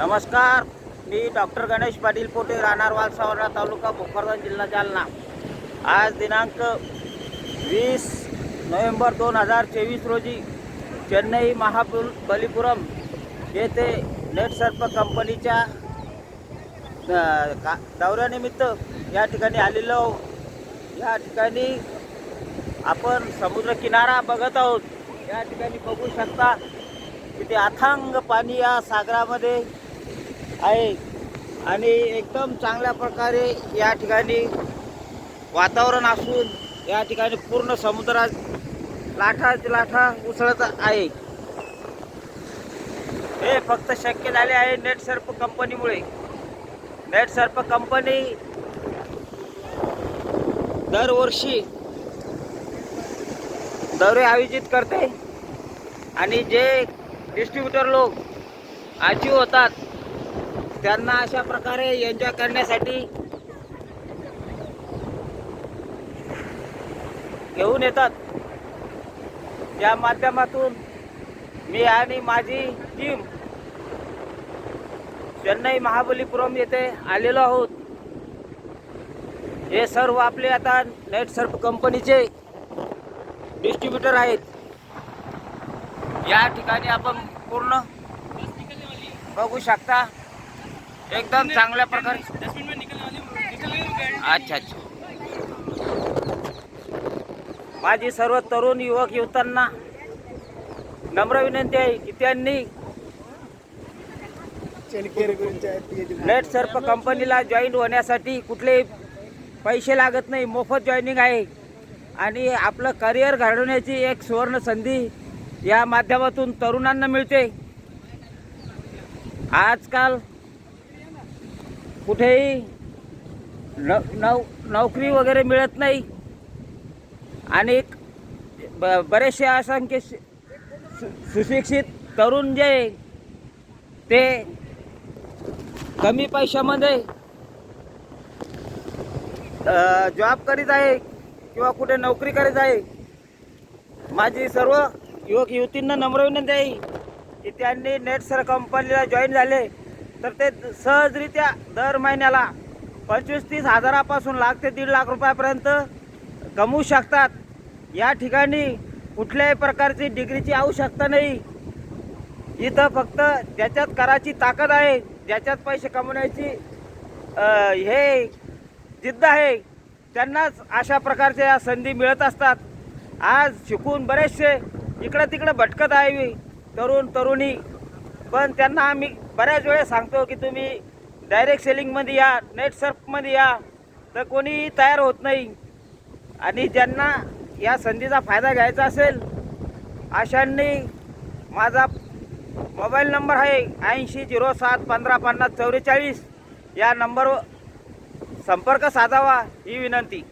नमस्कार मी डॉक्टर गणेश पाटील पोटे राहणार वालसावरा तालुका भोकरदन जिल्हा जालना. आज दिनांक वीस नोव्हेंबर दोन हजार चोवीस रोजी चेन्नई महाबलीपुरम येथे नेटसर्प कंपनीच्या का दौऱ्यानिमित्त या ठिकाणी आलेलो या ठिकाणी आपण समुद्रकिनारा बघत आहोत. या ठिकाणी बघू शकता किती अथांग पाणी या सागरामध्ये आहे. आणि एकदम चांगल्या प्रकारे या ठिकाणी वातावरण असून या ठिकाणी पूर्ण समुद्रात लाठा लाठा उसळत आहे. हे फक्त शक्य झाले आहे नेट सर्प कंपनीमुळे. नेट सर्प कंपनी दरवर्षी दौरे आयोजित करते. आणि जे डिस्ट्रीब्युटर लोक आजीव होतात त्यांना अशा प्रकारे एन्जॉय करण्यासाठी घेऊन येतात. या माध्यमातून मी आणि माझी टीम चेन्नई महाबलीपुरम येथे आलेलो आहोत. हे सर्व आपले आता नेट सर्फ कंपनीचे डिस्ट्रीब्युटर आहेत. या ठिकाणी आपण पूर्ण बघू शकता. एकदम चांगल्या प्रकारे. अच्छा अच्छा. माझी सर्व तरुण युवक युवतांना नम्र विनंती आहे की त्यांनी नेट सर्प कंपनीला जॉईन होण्यासाठी कुठले पैसे लागत नाही मोफत जॉईनिंग आहे. आणि आपलं करिअर घडवण्याची एक सुवर्ण संधी या माध्यमातून तरुणांना मिळते. आजकाल कुठेही न नव नोकरी वगैरे मिळत नाही. आणि ब बरेचसे असंख्य सु- सुशिक्षित तरुण जे ते कमी पैशामध्ये जॉब करीत आहे किंवा कुठे नोकरी करीत आहे. माझी सर्व युवक युवतींना नम्र विनंती आहे की त्यांनी नेट सर कंपनीला जॉईन झाले. तर ते सहजरित्या दर महिन्याला पंचवीस तीस हजारापासून लाख ते दीड लाख रुपयापर्यंत कमवू शकतात. या ठिकाणी कुठल्याही प्रकारची डिग्रीची आवश्यकता नाही. इथं फक्त ज्याच्यात कराची ताकद आहे ज्याच्यात पैसे कमवण्याची हे जिद्द आहे त्यांनाच अशा प्रकारच्या या संधी मिळत असतात. आज शिकून बरेचसे इकडं तिकडं भटकत आहे तरुण तरुणी. पण त्यांना आम्ही बऱ्याच वेळेस सांगतो की तुम्ही डायरेक्ट सेलिंगमध्ये या नेट सर्फमध्ये या तर कोणीही तयार होत नाही. आणि ज्यांना या संधीचा फायदा घ्यायचा असेल अशांनी माझा मोबाईल नंबर आहे ऐंशी झिरो सात पंधरा पन्नास चौवेचाळीस या नंबरवर संपर्क साधावा ही विनंती.